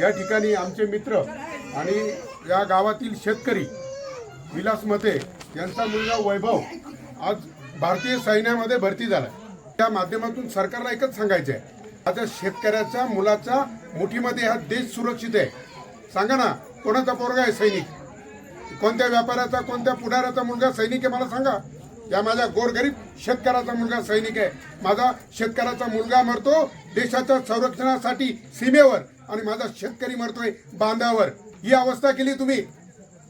या ठिकाणी आमचे मित्र आणि या गावातील शेतकरी विलास मते यांचा मुलगा वैभव आज भारतीय सैन्यामध्ये भरती झाला त्या माध्यमातून सरकारला एकच सांगायचं आहे आता शेतकऱ्याच्या मुलाच्या मुठीमध्ये हा देश सुरक्षित आहे. सांगा ना कोणाचा पोरगा आहे सैनिक? कोणत्या व्यापाऱ्याचा कोणत्या पुढाऱ्याचा मुलगा सैनिक आहे मला सांगा. या माझ्या गोरगरीब शेतकऱ्याचा मुलगा सैनिक आहे. माझा शेतकऱ्याचा मुलगा मरतो देशाच्या संरक्षणासाठी सीमेवर. आणि माझा शेतकरी मरतोय बांधावर. ही अवस्था केली तुम्ही.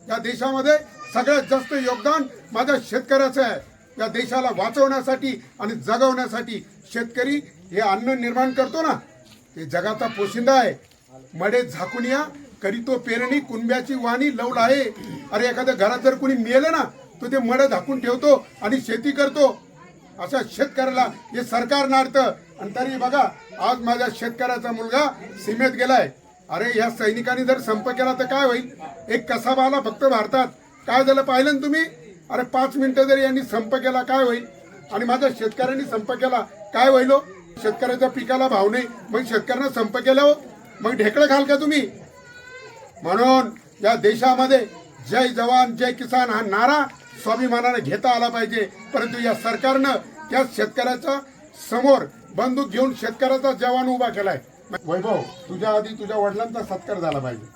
या देशामध्ये सगळ्यात जास्त योगदान माझ्या शेतकऱ्याचं आहे. या देशाला वाचवण्यासाठी आणि जगवण्यासाठी शेतकरी हे अन्न निर्माण करतो ना ते जगाचा पोशिंदा आहे. मडे झाकून या करीतो पेरणी कुंब्याची वाणी लवड आहे. अरे एखाद्या घरात जर कुणी मेलं ना तो ते मड झाकून ठेवतो आणि शेती करतो. अशा शेतकऱ्याला हे सरकार नाडतं. आणि तरी बघा आज माझ्या शेतकऱ्याचा मुलगा सीमेत गेलाय. अरे या सैनिकांनी जर संप केला तर काय होईल? एक कसाबा आला फक्त भारतात. काय झालं पाहिलं ना तुम्ही? अरे पाच मिनिटं जर यांनी संप केला काय होईल? आणि माझ्या शेतकऱ्यांनी संप केला काय होईल हो? शेतकऱ्याच्या पिकाला भाव नाही. मग शेतकऱ्यांना संप केला हो. मग ढेकळं घाल का तुम्ही? म्हणून या देशामध्ये जय जवान जय किसान हा नारा स्वाभिमानाने घेता आला पाहिजे. परंतु या सरकारनं त्या शेतकऱ्याच्या समोर बंदूक घेऊन शेतकऱ्याचा जवान उभा केलाय. वैभव तुझ्या आधी तुझ्या वडिलांचा सत्कार झाला पाहिजे.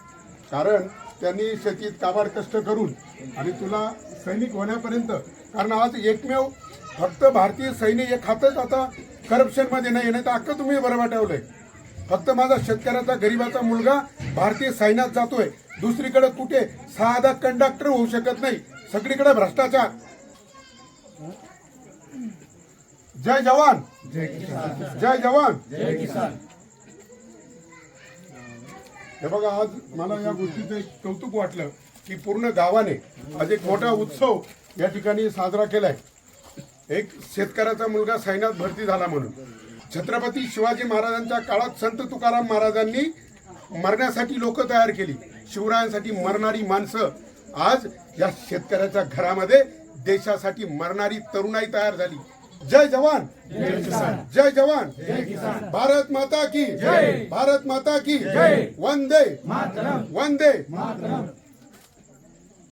कारण त्यांनी शेतीत काबाड कष्ट करून आणि तुला सैनिक होण्यापर्यंत कारण आज एकमेव फक्त भारतीय सैनिक हे खातच आता करप्शनमध्ये नाही नाही तर अख्खं तुम्ही बरोबर ठेवलंय. फक्त माझा शेतकऱ्याचा गरीबाचा मुलगा भारतीय सैन्यात जातोय. दुसरीकडे कुठे साधा कंडक्टर होऊ शकत नाही. सगळीकडे भ्रष्टाचार. जय जवान। जय जवान। हे बघा आज मला या गोष्टीचं एक कौतुक वाटलं की पूर्ण गावाने आज एक मोठा उत्सव या ठिकाणी साजरा केलाय. एक शेतकऱ्याचा मुलगा सैन्यात भरती झाला म्हणून. छत्रपती शिवाजी महाराजांच्या काळात संत तुकाराम महाराजांनी मरण्यासाठी लोक तयार केली. शिवरायांसाठी मरणारी माणसं आज या शेतकऱ्याच्या घरामध्ये देशासाठी मरणारी तरुणाई तयार झाली. जय जवान। जय जवान। भारत माता की। भारत माता की। वंदे। वंदे।